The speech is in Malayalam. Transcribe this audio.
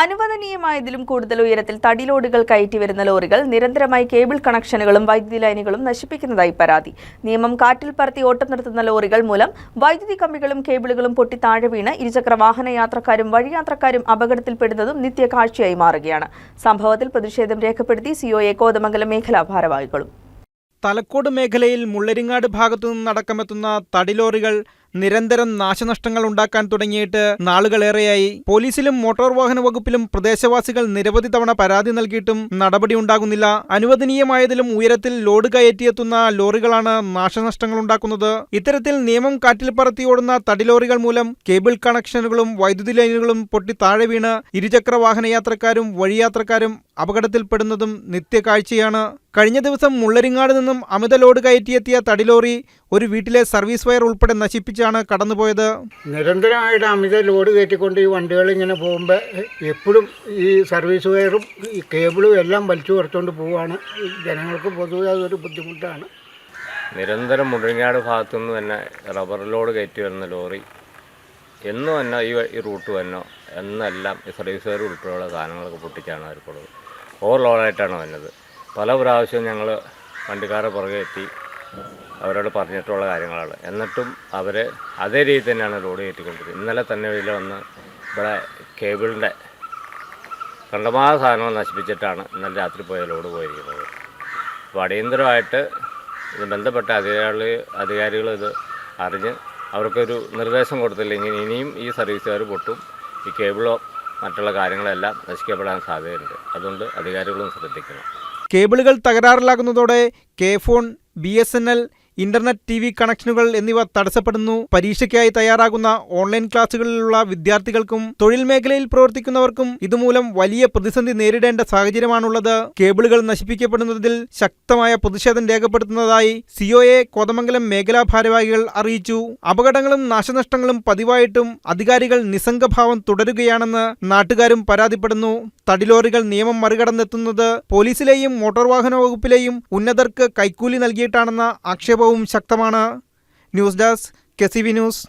അനുവദനീയമായതിലും കൂടുതൽ ഉയരത്തിൽ തടി ലോഡുകൾ കയറ്റി വരുന്ന ലോറികൾ നിരന്തരമായി കേബിൾ കണക്ഷനുകളും വൈദ്യുതി ലൈനുകളും നശിപ്പിക്കുന്നതായി പരാതി. നിയമം കാറ്റിൽ പറത്തി ഓട്ടം നിർത്തുന്ന ലോറികൾ മൂലം വൈദ്യുതി കമ്പികളും കേബിളുകളും പൊട്ടി താഴെ വീണ് ഇരുചക്ര വാഹന യാത്രക്കാരും വഴിയാത്രക്കാരും അപകടത്തിൽപ്പെടുന്നതും നിത്യ കാഴ്ചയായി മാറുകയാണ്. സംഭവത്തിൽ പ്രതിഷേധം രേഖപ്പെടുത്തി സിഒഎ കോതമംഗലം മേഖലാ ഭാരവാഹികളും. തലക്കോട് മേഖലയിൽ മുള്ളരിങ്ങാട് ഭാഗത്തു നിന്നടക്കമെത്തുന്ന തടിലോറികൾ നിരന്തരം നാശനഷ്ടങ്ങൾ ഉണ്ടാക്കാൻ തുടങ്ങിയിട്ട് നാളുകളേറെയായി. പോലീസിലും മോട്ടോർ വാഹന വകുപ്പിലും പ്രദേശവാസികൾ നിരവധി തവണ പരാതി നൽകിയിട്ടും നടപടി ഉണ്ടാകുന്നില്ല. അനുവദനീയമായതിലും ഉയരത്തിൽ ലോഡ് കയറ്റിയെത്തുന്ന ലോറികളാണ് നാശനഷ്ടങ്ങൾ ഉണ്ടാക്കുന്നത്. ഇത്തരത്തിൽ നിയമം കാറ്റിൽ പറത്തി ഓടുന്ന തടിലോറികൾ മൂലം കേബിൾ കണക്ഷനുകളും വൈദ്യുതി ലൈനുകളും പൊട്ടി താഴെ വീണ് ഇരുചക്ര വാഹന യാത്രക്കാരും വഴിയാത്രക്കാരും അപകടത്തിൽപ്പെടുന്നതും നിത്യകാഴ്ചയാണ്. കഴിഞ്ഞ ദിവസം മുള്ളരിങ്ങാട് നിന്നും അമിത ലോഡ് കയറ്റിയെത്തിയ തടിലോറി ഒരു വീട്ടിലെ സർവീസ് വയർ ഉൾപ്പെടെ നശിപ്പിച്ചാണ് കടന്നുപോയത്. നിരന്തരമായിട്ട് അമിത ലോഡ് കയറ്റിക്കൊണ്ട് ഈ വണ്ടികൾ ഇങ്ങനെ പോകുമ്പോൾ എപ്പോഴും ഈ സർവീസ് വയറും ഈ കേബിളും എല്ലാം വലിച്ചു കുറച്ചുകൊണ്ട് പോവുകയാണ് ജനങ്ങൾക്ക് പൊതുവെ അതൊരു ബുദ്ധിമുട്ടാണ്. നിരന്തരം മുഴങ്ങാട് ഭാഗത്തുനിന്ന് തന്നെ റബ്ബർ ലോഡ് കയറ്റി വരുന്ന ലോറി എന്നും തന്നെ ഈ ഈ റൂട്ട് വന്നോ എന്നെല്ലാം ഈ സർവീസ് വയർ ഉൾപ്പെടെയുള്ള സാധനങ്ങളൊക്കെ പൊട്ടിച്ചാണ് അവർക്കുള്ളത് ഓവർ ലോഡായിട്ടാണ് വന്നത്. പല പ്രാവശ്യവും ഞങ്ങൾ വണ്ടിക്കാരെ പുറകെ എത്തി അവരോട് പറഞ്ഞിട്ടുള്ള കാര്യങ്ങളാണ്. എന്നിട്ടും അവർ അതേ രീതി തന്നെയാണ് ലോഡ് കയറ്റിക്കൊണ്ടിരിക്കുന്നത് ഇന്നലെ തന്നെ ഇതിൽ വന്ന് ഇവിടെ കേബിളിന്റെ കണ്ടമാന സാധനങ്ങൾ നശിപ്പിച്ചിട്ടാണ് ഇന്നലെ രാത്രി പോയ ലോഡ് പോയിരിക്കുന്നത്. അപ്പോൾ അടിയന്തരമായിട്ട് ഇത് ബന്ധപ്പെട്ട അധികാരികൾ അധികാരികൾ ഇത് അറിഞ്ഞ് അവർക്കൊരു നിർദ്ദേശം കൊടുത്തില്ലെങ്കിൽ ഇനിയും ഈ സർവീസുകാർ പൊട്ടും. ഈ കേബിളോ മറ്റുള്ള കാര്യങ്ങളെല്ലാം നശിക്കപ്പെടാൻ സാധ്യതയുണ്ട്. അതുകൊണ്ട് അധികാരികളും ശ്രദ്ധിക്കണം. കേബിളുകൾ തകരാറിലാകുന്നതോടെ K phone B S N L internet T V കണക്ഷനുകൾ എന്നിവ തടസ്സപ്പെടുന്നു. പരീക്ഷയ്ക്കായി തയ്യാറാകുന്ന ഓൺലൈൻ ക്ലാസുകളിലുള്ള വിദ്യാർത്ഥികൾക്കും തൊഴിൽ മേഖലയിൽ പ്രവർത്തിക്കുന്നവർക്കും ഇതുമൂലം വലിയ പ്രതിസന്ധി നേരിടേണ്ട സാഹചര്യമാണുള്ളത്. കേബിളുകൾ നശിപ്പിക്കപ്പെടുന്നതിൽ ശക്തമായ പ്രതിഷേധം രേഖപ്പെടുത്തുന്നതായി സിഒഎ കോതമംഗലം മേഖലാ ഭാരവാഹികൾ അറിയിച്ചു. അപകടങ്ങളും നാശനഷ്ടങ്ങളും പതിവായിട്ടും അധികാരികൾ നിസ്സംഗഭാവം തുടരുകയാണെന്ന് നാട്ടുകാരും പരാതിപ്പെടുന്നു. തടിലോറികൾ നിയമം മറികടന്നെത്തുന്നത് പോലീസിലെയും മോട്ടോർ വാഹന വകുപ്പിലെയും ഉന്നതർക്ക് കൈക്കൂലി നൽകിയിട്ടാണെന്ന ആക്ഷേപവും ശക്തമാണ്. News desk K news.